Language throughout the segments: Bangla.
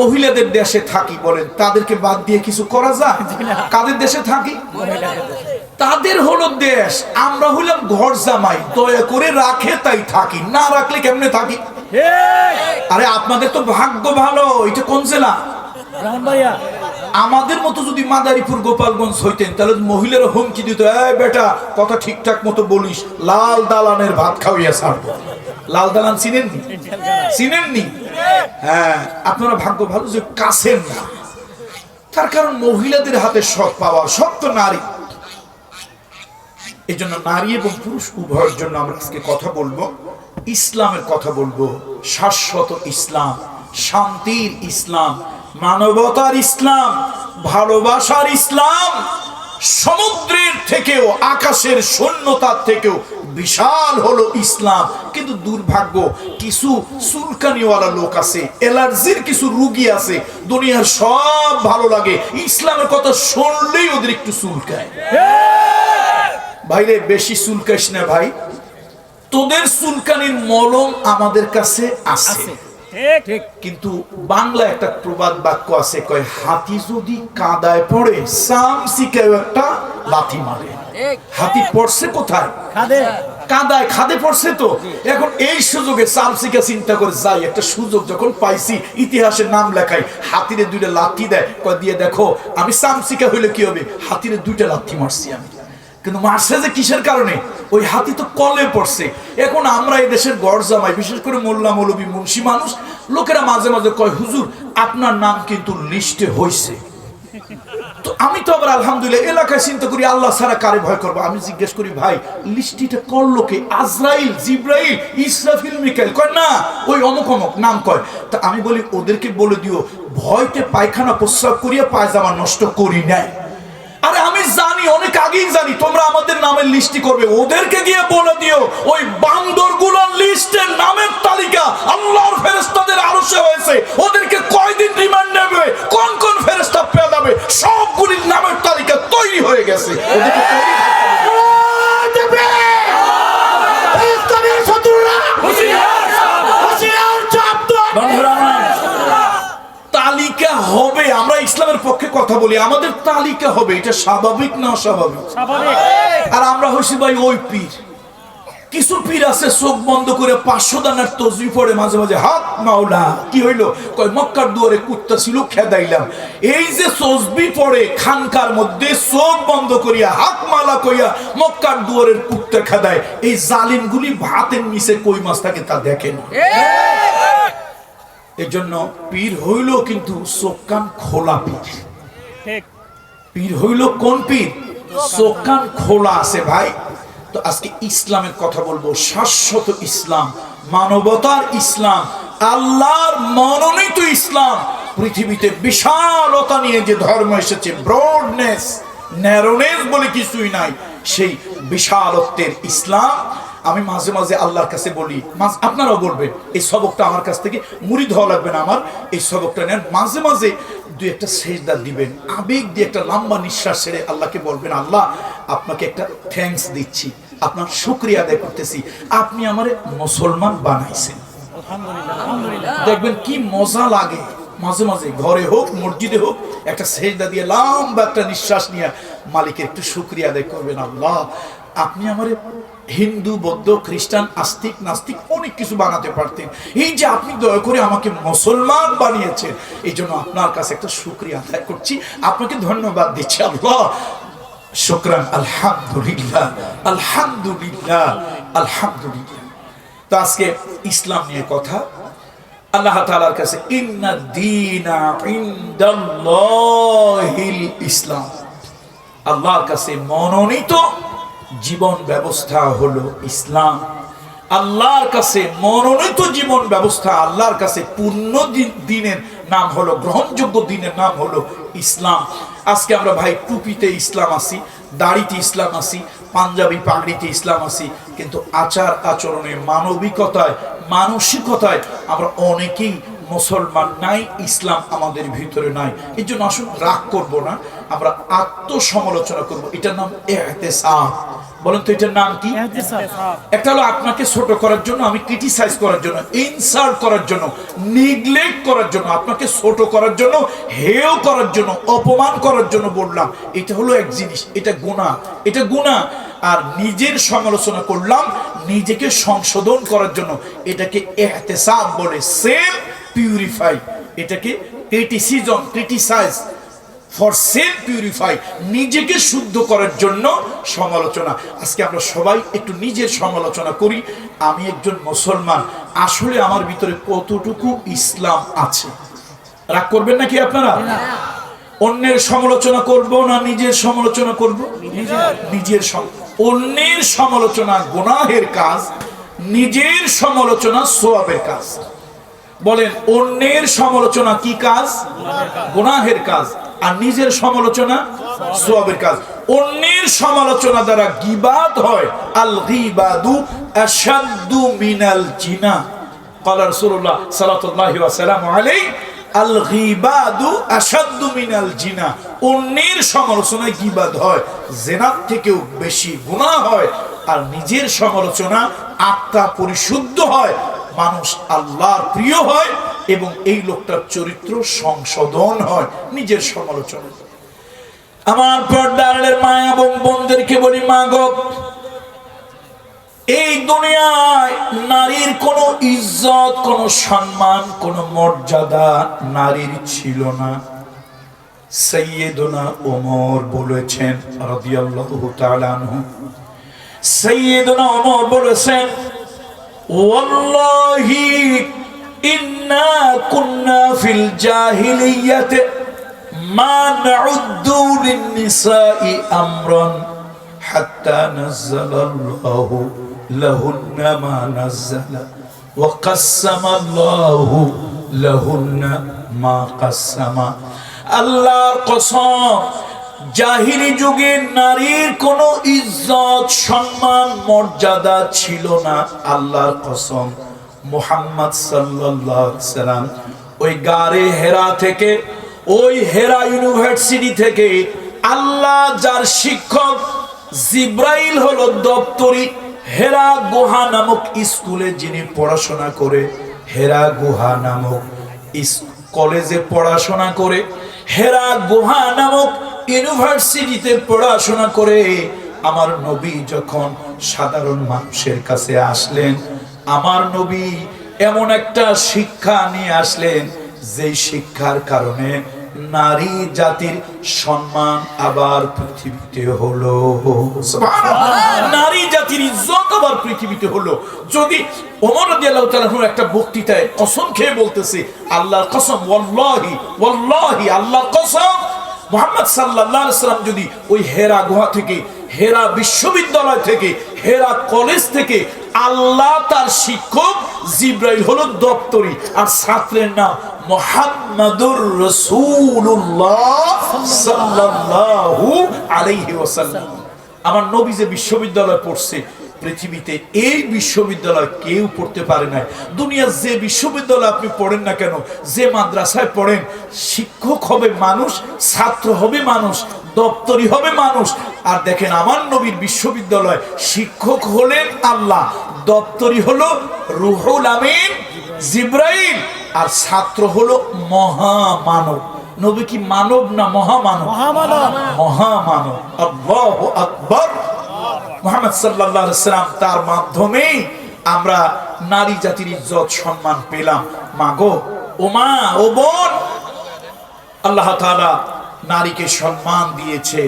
মহিলাদের দেশে থাকি বলেন তাদেরকে বাদ দিয়ে কিছু করা যায়? কাদের দেশে থাকি? তাদের হলো দেশ। আমরা হইলাম ঘর জামাই দয়া করে রাখে তাই থাকি না রাখলে কেমনে থাকি? আরে আপনাদের তো ভাগ্য ভালো এটা কোন জেলা? আমাদের মতো যদি মাদারীপুর গোপালগঞ্জ হইতেন তাহলে মহিলারা হুমকি দিত এই বেটা কথা ঠিকঠাক মতো বলিস লাল দালানের ভাত খাওয়াইয়া ছাড়বো। লাল দালান চিনেননি? চিনেননি? হ্যাঁ আপনারা ভাগ্য ভালো যে কাছেন না। তার কারণ মহিলাদের হাতে সব পাওয়া সব তো নারী। এই জন্য নারী এবং পুরুষ উভয়ের জন্য আমরা আজকে কথা বলব, ইসলামের কথা বলব, শাশ্বত ইসলাম, শান্তির ইসলাম, মানবতার ইসলাম, ভালোবাসার ইসলাম, সমুদ্রের থেকেও, আকাশের শূন্যতার থেকেও বিশাল হলো ইসলাম। কিন্তু দুর্ভাগ্য, কিছু চুলকানিওয়ালা লোক আছে এলার্জির কিছু রুগী আছে, দুনিয়ার সব ভালো লাগে। ইসলামের কথা শুনলেই ওদের একটু চুলকায়। ভাইরে, বেশি চুলকাইস না ভাই। তোদের সুলকানির মলম আমাদের কাছে আছে। ঠিক। কিন্তু বাংলা একটা প্রবাদ বাক্য আছে কয় হাতি যদি কাদায় পড়ে একটা লাথি মারে। হাতি পড়ছে কোথায়? খাদে। কাদায় খাদে পড়ছে তো। এখন এই সুযোগে সামসিকা চিন্তা করে যাই একটা সুযোগ যখন পাইছি ইতিহাসের নাম লেখাই হাতিরে দুইটা লাথি দেয় কয় দিয়ে দেখো আমি সামসিকা হইলে কি হবে? হাতিরে দুইটা লাথি মারছি আমি। কিন্তু মারছে যে কিসের কারণে? ওই হাতি তো কলে পড়ছে। এখন আমরা এই দেশের গড় জামাই, বিশেষ করে মোল্লা, মৌলবী, মুন্সি মানুষ, লোকেরা মাঝে মাঝে কয়, হুজুর, আপনার নাম কিন্তু লিস্টে হইছে। তো আমি তো আবার আলহামদুলিল্লাহ এলাকায় চিন্তা করি, আল্লাহ ছাড়া কারে ভয় করব? আমি জিজ্ঞেস করি, ভাই, লিস্টিটা করল কে আজরাইল, জিব্রাইল, ইসরাফিল, মিকাইল কয়, না, ওই অমুক অমুক নাম কয়। তা আমি বলি, ওদেরকে বলে দিও, ভয়তে পায়খানা প্রস্রাব করিয়া পায়জামা নষ্ট করি আরে আমি অনেক আগেই জানি, তোমরা আমাদের নামের লিস্টি করবে। ওদেরকে গিয়ে বলে দিও, ওই বান্দরগুলোর লিস্টের নামের তালিকা আল্লাহর ফেরেশতাদের আরশে হয়েছে। ওদেরকে কয়দিন রিমান্ড নেবে কোন কোন ফেরেশতা পেয়ে যাবে? সবগুলির নামের তালিকা তৈরি হয়ে গেছে। ওদেরকে তৈরি থাকতে হবে। বন্ধুরা আমার, তালিকা হবে আমরা ইসলামের পক্ষে কথা বলি আমাদের তালিকা হবে এটা স্বাভাবিক না অস্বাভাবিক? আর আমরা হইছি ভাই ওই পীর। কিছু পীর আছে চোখ বন্ধ করে পাঁচশো দানার তসবি পড়ে মাঝে মাঝে হাত মাওলা। কি হইল? কয় মক্কার দুয়ারে কুত্তা ছিল খেদাইলাম। এই যে তসবি পড়ে খানকার মধ্যে চোখ বন্ধ করিয়া হাত মালা কইয়া মক্কার দুয়ারের কুত্তা খেদায় এই জালিমগুলি ভাতের নিচে কই মাছ থাকে তা দেখেন এর জন্য পীর হইল কিন্তু চোখ কান খোলা পীর। ঠিক। পীর হইল কোন পীর? চোখান খোলা। আছে ভাই। তো আজকে ইসলামের কথা বলব শাশ্বত ইসলাম মানবতার ইসলাম আল্লাহর মনোনীত ইসলাম। পৃথিবীতে বিশালতা নিয়ে যে ধর্ম এসেছে ব্রডনেস ন্যারোনেস বলে কিছুই নাই। সেই বিশালত্বের ইসলাম আমি মাঝে মাঝে আল্লাহর কাছে বলি আপনারাও বলবেন এই সবকটা আমার কাছ থেকে মুড়ি ধোয়া লাগবে না আমার এই সবকটা নেন। মাঝে মাঝে দুই একটা সেজদা দিবেন আবেগ দিয়ে একটা লম্বা নিঃশ্বাস ছেড়ে আল্লাহকে বলবেন আল্লাহ আপনাকে একটা থ্যাঙ্কস দিচ্ছি আপনার শুক্রিয়া আদায় করতেছি আপনি আমারে মুসলমান বানাইছেন। দেখবেন কি মজা লাগে। মাঝে মাঝে ঘরে হোক, মসজিদে হোক, একটা সেজদা দিয়ে লম্বা একটা নিঃশ্বাস নিয়ে মালিকের একটু শুক্রিয়া আদায় করবেন আল্লাহ। আপনি আমার হিন্দু, বৌদ্ধ, খ্রিস্টান, আস্তিক, নাস্তিক অনেক কিছু বানাতে পারতেন। এই যে আপনি দয়া করে আমাকে মুসলমান বানিয়েছেন, এই জন্য আপনার কাছে একটা শুক্রিয়া আদায় করছি। আপনাকে ধন্যবাদ দিচ্ছি আল্লাহ। শুক্রান, আলহামদুলিল্লাহ আলহামদুলিল্লাহ আলহামদুলিল্লাহ। তো আজকে ইসলাম নিয়ে কথা। আল্লাহ তাআলার কাছে, ইন্না দীনা ইসলাম। আল্লাহর কাছে মনোনীত জীবন ব্যবস্থা হলো ইসলাম। আল্লাহর কাছে মনোনীত জীবন ব্যবস্থা, আল্লাহর কাছে পূর্ণ দিনের নাম হলো, গ্রহণযোগ্য দিনের নাম হলো ইসলাম। আজকে আমরা ভাই টুপিতে ইসলাম আসি দাড়িতে ইসলাম আসি পাঞ্জাবি পাগড়িতে ইসলাম আসি কিন্তু আচার আচরণে মানবিকতায় মানসিকতায় আমরা অনেকেই মুসলমান নাই ইসলাম আমাদের ভিতরে নাই। এই জন্য আসুন রাগ করব না আমরা আত্মসমালোচনা করব। এটার নাম এহতেসাব বলেন তো এটার নাম কি? একটা হলো আপনাকে ছোট করার জন্য আমি ক্রিটিসাইজ করার জন্য ইনসাল্ট করার জন্য নিগলেক্ট করার জন্য আপনাকে ছোট করার জন্য হেয় করার জন্য অপমান করার জন্য বললাম। এটা হলো এক জিনিস এটা গুণা এটা গুণা আর নিজের সমালোচনা করলাম নিজেকে সংশোধন করার জন্য এটাকে এহতেসাব বলে। সেম পিউরিফাই এটাকে criticism criticise for self purify নিজেকে শুদ্ধ করার জন্য সমালোচনা। আজকে আমরা সবাই একটু নিজের সমালোচনা করি। আমি একজন মুসলমান। আসলে আমার ভিতরে কতটুকু ইসলাম আছে? রাগ করবেন নাকি আপনারা? অন্যের সমালোচনা করব না নিজের সমালোচনা করব? নিজের অন্যের সমালোচনা গুনাহের কাজ, নিজের সমালোচনা সোয়াবের কাজ। বলেন অন্যের সমালোচনা কি কাজ গুনাহের কাজ আর নিজের সমালোচনা সোয়াবের কাজ অন্যের সমালোচনা দ্বারা গিবাদ হয় আল গিবাদু আশাদ্দু মিনাল জিনা قال رسول الله صلى الله وسلم عليه আল গিবাদু আশাদ্দু মিনাল জিনা অন্যের সমালোচনায় গিবাদ হয় জেনার থেকেও বেশি গুনাহ হয় আর নিজের সমালোচনা আত্মা পরিশুদ্ধ হয় মানুষ আল্লাহর প্রিয় হয় এবং এই লোকটার চরিত্র সংশোধন হয়। নিজের সমালোচনা আমার পর্দারের মা এবং বোনদেরকে বলি, মা গো, এই দুনিয়ায় নারীর কোনো ইজ্জত, কোনো সম্মান, কোনো মর্যাদা নারীর ছিল না। সৈয়দনা ওমর বলেছেন, রাদিয়াল্লাহু তাআলা আনহু। সৈয়দনা ওমর বলেছেন ওয়াল্লাহি ইন্না কুন্না ফিল জাহিলিয়াতে মা নাউদ্দু লিন-নিসাই আমরান হাত্তা নাযালাল্লাহু লাহুন্না মা নাযালা ওয়া কাসসামাল্লাহু লাহুন্না মা কাসসামা আল্লাহর কসম জাহিরি যুগে নারীর কোনো ইজ্জত, সম্মান, মর্যাদা ছিল না। আল্লাহর কসম, মুহাম্মদ সাল্লাম ওই গারে হেরা থেকে, ওই হেরা ইউনিভার্সিটি থেকে আল্লাহ যার শিক্ষক জিব্রাইল হলো দপ্তরি, হেরা গুহা নামক স্কুলে যিনি পড়াশোনা করে, হেরা গুহা নামক কলেজে পড়াশোনা করে, হেরা গুহা নামক ইউনিভার্সিটিতে পড়াশোনা করে আমার নবী যখন সাধারণ মানুষের কাছে আসলেন আমার নবী এমন একটা শিক্ষা নিয়ে আসলেন যেই শিক্ষার কারণে নারী জাতির সম্মান আবার পৃথিবীতে হলো। নারী জাতির ইজ্জত আবার পৃথিবীতে হলো। যদি ওমর রাদিয়াল্লাহু তাআলা আনহু একটা বক্তৃতায় কসম খেয়ে বলতেছে আল্লাহর কসম ওয়াল্লাহি ওয়াল্লাহি আল্লাহর কসম। মোহাম্মদ আলাইহি সাল্লাম যদি ওই হেরা গুহা থেকে, হেরা বিশ্ববিদ্যালয় থেকে, হেরা কলেজ থেকে আল্লাহ তার শিক্ষক জিব্রাইল হলো দপ্তরি আর ছাত্রের নাম মোহাম্মদুর রসুল্লাহ আলাইহি ওয়াসাল্লাম। আমার নবী যে বিশ্ববিদ্যালয় পড়ছে পৃথিবীতে এই বিশ্ববিদ্যালয় কেউ পড়তে পারে না দুনিয়ার যে বিশ্ববিদ্যালয় আপনি পড়েন না কেন, যে মাদ্রাসায় পড়েন, শিক্ষক হবে মানুষ, ছাত্র হবে মানুষ, দপ্তরি হবে মানুষ। আর দেখেন আমার নবীর বিশ্ববিদ্যালয়, শিক্ষক হলেন আল্লাহ, দপ্তরি হলো রুহুল আমিন জিব্রাইল, আর ছাত্র হলো মহামানব। নবী কি মানব না মহামানব? মহামানব। আল্লাহ আকবর। মোহাম্মদ সাল্লাল্লাহু আলাইহি সাল্লাম তার মাধ্যমেই আমরা নারী জাতির ইজ্জত সম্মান পেলাম। মাগো ও মা ও বোন আল্লাহ তাআলা নারীকে সম্মান দিয়েছে।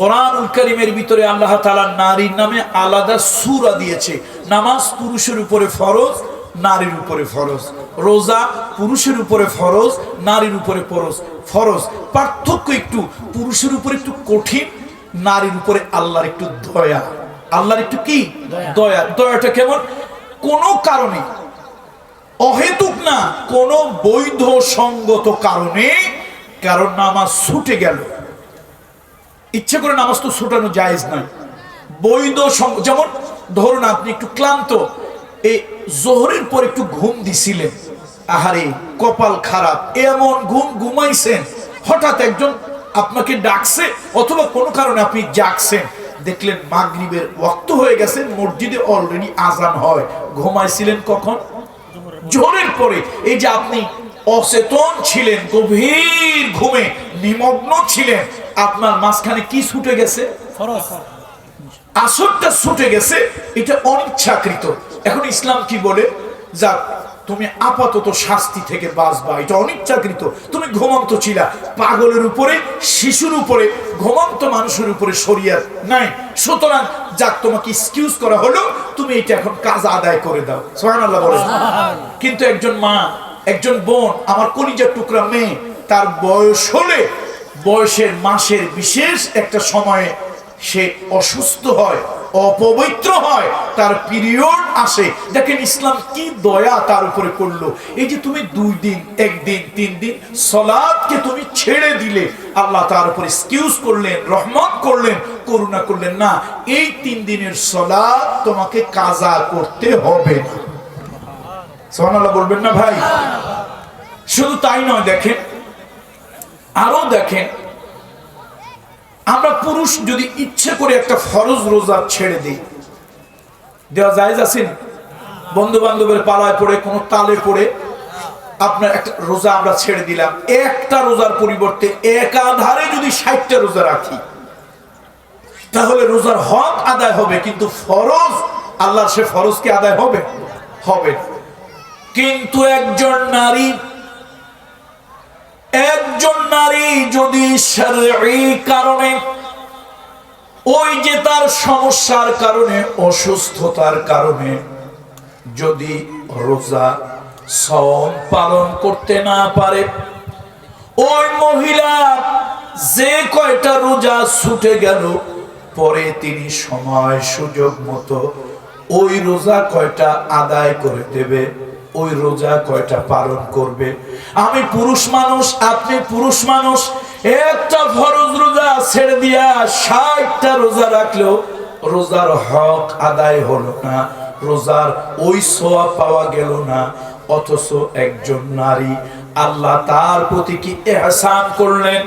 কোরআনুল কারীমের ভিতরে আল্লাহ তাআলা নারীর নামে আলাদা সূরা দিয়েছে। নামাজ পুরুষের উপরে ফরজ নারীর উপরে ফরজ। রোজা পুরুষের উপরে ফরজ নারীর উপরে ফরজ ফরজ। পার্থক্য একটু পুরুষের উপরে একটু কঠিন নারীর উপরে আল্লাহর একটু দয়া। আল্লাহর একটু কি? দয়া। দয়াটা কেমন? কোনো কারণে অহেতুক না কোন বৈধ সঙ্গত কারণে কারণ নামাজ ছুটে গেল। ইচ্ছে করে নামাজ তো ছুটানো জায়েজ নয়। বৈধ যেমন ধরুন আপনি একটু ক্লান্ত এই জোহরের পর একটু ঘুম দিছিলেন। আহারে, কপাল খারাপ। এমন ঘুম ঘুমাইছেন, হঠাৎ একজন আপনাকে ডাকছে, অথবা কোনো কারণে আপনি জাগছেন। দেখলেন মাগরিবের ওয়াক্ত হয়ে গেছে, মসজিদে অলরেডি আজান হয়। ঘুমাইছিলেন কখন? জোহরের পরে। এই যে আপনি অচেতন ছিলেন, গভীর ঘুমে নিমগ্ন ছিলেন, আপনার মাঝখানে কি ছুটে গেছে? আসরটা ছুটে গেছে এটা অনিচ্ছাকৃত। এখন ইসলাম কি বলে? যা তুমি আপাতত শাস্তি থেকে বাঁচবা এটা অনিচ্ছাকৃত। তুমি ঘুমন্ত ছিলা পাগলের উপরে শিশুর উপরে ঘুমন্ত মানুষের উপরে শরিয়াত নাই। সুতরাং যাক তোমাকে এক্সকিউজ করা হলো তুমি এটা এখন কাজ আদায় করে দাও। সুবহানাল্লাহ বলে কিন্তু একজন মা একজন বোন আমার কলিজার টুকরা মেয়ে তার বয়স হলে বয়সের মাসের বিশেষ একটা সময়ে সে অসুস্থ হয়, অপবিত্র হয়, তার পিরিয়ড আসে। দেখেন ইসলাম কি দয়া তার উপরে করল। এই যে তুমি দুই দিন, একদিন, তিন দিন সলাদকে তুমি ছেড়ে দিলে, আল্লাহ তার উপর এক্সকিউজ করলেন, রহমত করলেন, করুণা করলেন। না, এই তিন দিনের সলাদ তোমাকে কাজা করতে হবে না। সোহানাল্লাহ বলবেন না ভাই? শুধু তাই নয়, দেখেন, আরও দেখেন আমরা পুরুষ যদি ইচ্ছে করে একটা ফরজ রোজা ছেড়ে দিই, দেওয়া যায় আছেন বন্ধু বান্ধবের পালায় পড়ে, কোনো তালে পড়ে, আপনার একটা রোজা আমরা ছেড়ে দিলাম। একটা রোজার পরিবর্তে একাধারে যদি ষাটটা রোজা রাখি, তাহলে রোজার হক আদায় হবে, কিন্তু ফরজ, আল্লাহর সে ফরজ কি আদায় হবে? হবে কিন্তু একজন নারী একজন নারী যদি কারণে, ওই যে তার সমস্যার কারণে, অসুস্থতার কারণে যদি রোজা সম পালন করতে না পারে, ওই মহিলা যে কয়টা রোজা ছুটে গেল, পরে তিনি সময় সুযোগ মতো ওই রোজা কয়টা আদায় করে দেবে? ওই রোজা কয়টা পালন করবে? আমি পুরুষ মানুষ, আপনি পুরুষ মানুষ, একটা ফরজ রোজা ছেড়ে দিয়া ষাটটা রোজা রাখলেও রোজার হক আদায় হলো না, রোজার ওই সোয়া পাওয়া গেল না, অথচ একজন নারী আল্লাহ তার প্রতি কি এহসান করলেন?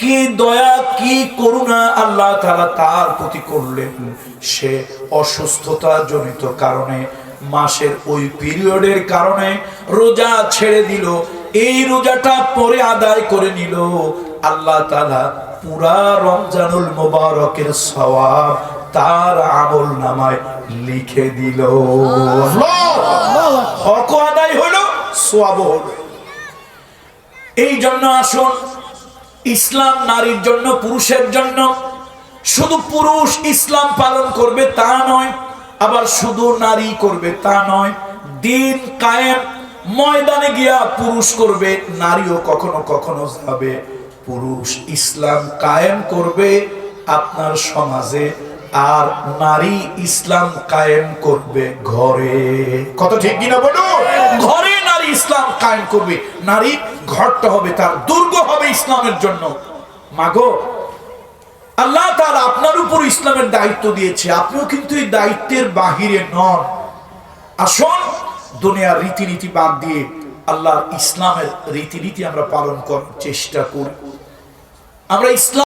কি দয়া, কি করুণা আল্লাহ তাআলা তার প্রতি করলেন? সে অসুস্থতা জনিত কারণে মাসের ওই পিরিয়ডের কারণে রোজা ছেড়ে দিল। এই রোজাটা পরে আদায় করে নিল। আল্লাহ তাআলা পুরা রমজানুল মোবারকের সওয়াব তার আমল নামায় লিখে দিল। হক আদায় হলো সোয়াব এই জন্য আসুন, ইসলাম নারীর জন্য, পুরুষের জন্য, শুধু পুরুষ ইসলাম পালন করবে তা নয় আবার শুধু নারী করবে তা নয়, দিন কায়েম, ময়দানে গিয়া পুরুষ করবে, নারীও কখনো কখনো যাবে। পুরুষ ইসলাম কায়েম করবে আপনার সমাজে, আর নারী ইসলাম কায়েম করবে ঘরে। কত ঠিক কিনা বলো ঘরে নারী ইসলাম কায়েম করবে। নারী ঘরটা হবে তার দুর্গ হবে ইসলামের জন্য। মাগো আল্লাহ তার আপনার উপর ইসলামের দায়িত্ব দিয়েছে। আপনিও কিন্তু এই দায়িত্বের বাহিরে নন। আসুন, দুনিয়ার রীতিনীতি বাদ দিয়ে আল্লাহর ইসলামের রীতিনীতি আমরা পালন করার চেষ্টা করি। আমরা ইসলাম